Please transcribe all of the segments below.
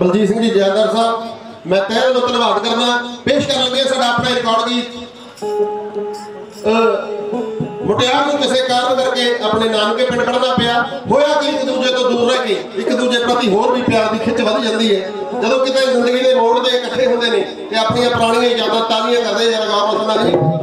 ਬਲਜੀਤ ਸਿੰਘ ਜੀ ਜੈਦਰ ਸਾਹਿਬ। ਮੈਂ ਤਹਿ ਦਿਲੋਂ ਧੰਨਵਾਦ ਕਰਦਾ ਪੇਸ਼ ਕਰਨ ਲੱਗੇ ਸਾਡਾ ਆਪਣਾ ਰਿਕਾਰਡ ਗੀਤ। ਅਹ, ਮੁਟਿਆਰ ਨੂੰ ਕਿਸੇ ਕਾਰਨ ਕਰਕੇ ਆਪਣੇ ਨਾਨਕੇ ਪਿੰਡ ਖੜਨਾ ਪਿਆ। ਹੋਇਆ ਕਿ ਇੱਕ ਦੂਜੇ ਤੋਂ ਦੂਰ ਰਹਿ ਕੇ ਇੱਕ ਦੂਜੇ ਪ੍ਰਤੀ ਹੋਰ ਵੀ ਪਿਆਰ ਦੀ ਖਿੱਚ ਵੱਧ ਜਾਂਦੀ ਹੈ। ਜਦੋਂ ਕਿਤੇ ਜ਼ਿੰਦਗੀ ਦੇ ਮੋੜ ਦੇ ਇਕੱਠੇ ਹੁੰਦੇ ਨੇ ਤੇ ਆਪਣੀਆਂ ਪੁਰਾਣੀਆਂ ਯਾਦਾਂ ਤਾਜ਼ੀਆਂ ਕਰਦੇ ਜਰਾ ਗਾਉਂ ਸੁਣਨਾ ਜੀ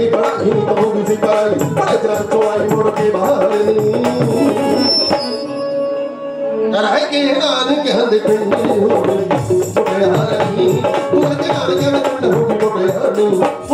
लगे बड़ा ही बहुत जिकाल बाजार तो आई मोर के बाहर कराए के नाद के हंद के नहीं हो गई तो बेहार नहीं तो के नाद के नहीं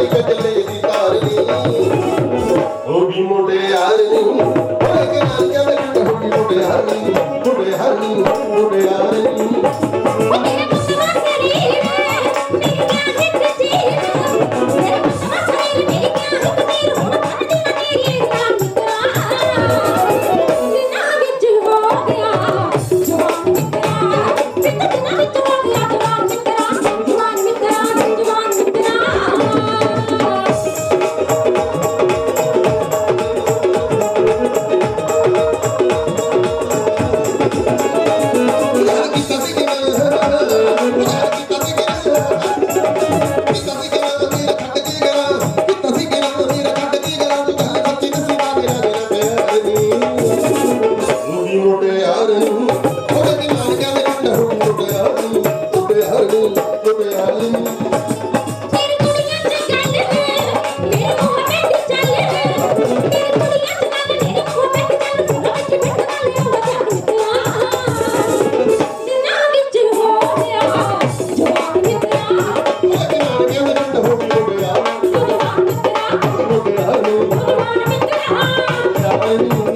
y que te Hallelujah.